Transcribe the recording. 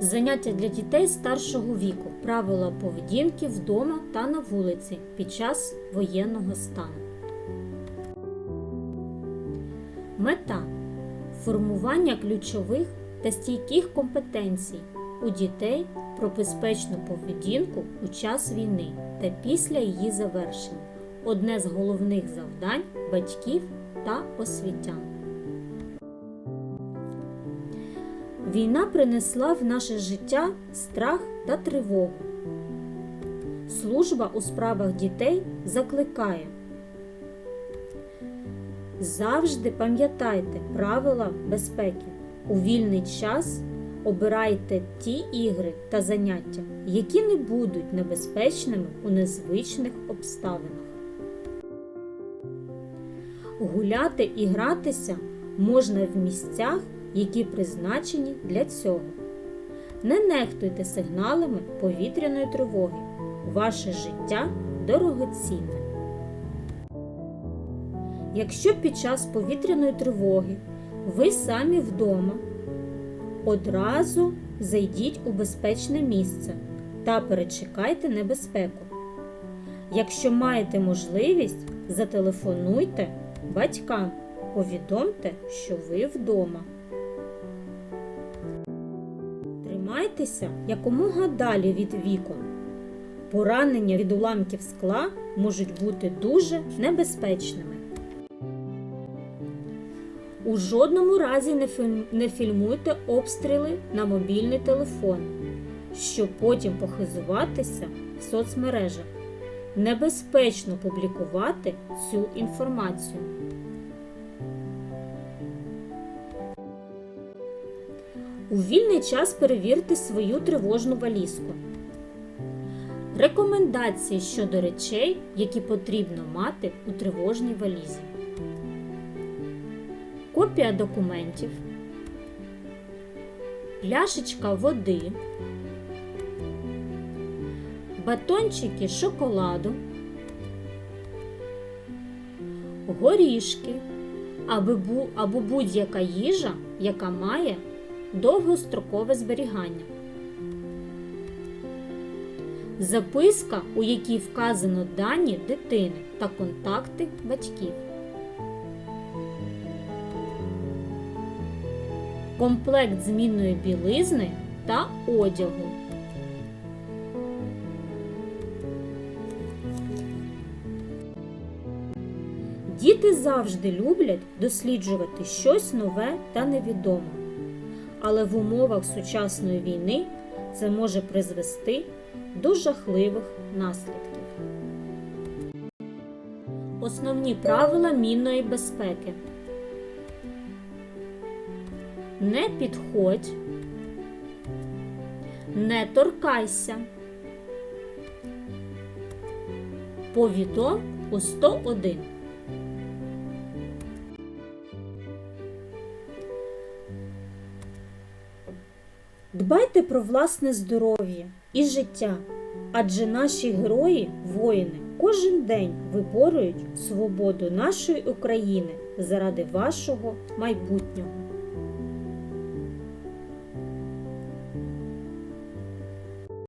Заняття для дітей старшого віку. Правила поведінки вдома та на вулиці під час воєнного стану. Мета формування ключових та стійких компетенцій у дітей про безпечну поведінку у час війни та після її завершення. Одне з головних завдань батьків та освітян. Війна принесла в наше життя страх та тривогу. Служба у справах дітей закликає. Завжди пам'ятайте правила безпеки. У вільний час обирайте ті ігри та заняття, які не будуть небезпечними у незвичних обставинах. Гуляти і гратися можна в місцях, які призначені для цього. Не нехтуйте сигналами повітряної тривоги. Ваше життя дорогоцінне. Якщо під час повітряної тривоги ви самі вдома, одразу зайдіть у безпечне місце та перечекайте небезпеку. Якщо маєте можливість, зателефонуйте батькам, повідомте, що ви вдома. Тримайтеся якомога далі від вікон. Поранення від уламків скла можуть бути дуже небезпечними. У жодному разі не фільм- не фільмуйте обстріли на мобільний телефон, щоб потім похизуватися в соцмережах. Небезпечно публікувати цю інформацію. У вільний час перевірте свою тривожну валізку. Рекомендації щодо речей, які потрібно мати у тривожній валізі. Копія документів, пляшечка води, батончики шоколаду, горішки або будь-яка їжа, яка має довгострокове зберігання. Записка, у якій вказано дані дитини та контакти батьків. Комплект змінної білизни та одягу. Діти завжди люблять досліджувати щось нове та невідоме. Але в умовах сучасної війни це може призвести до жахливих наслідків. Основні правила мінної безпеки. Не підходь, не торкайся. Повідом у 101. Дбайте про власне здоров'я і життя, адже наші герої, воїни, кожен день виборюють свободу нашої України заради вашого майбутнього.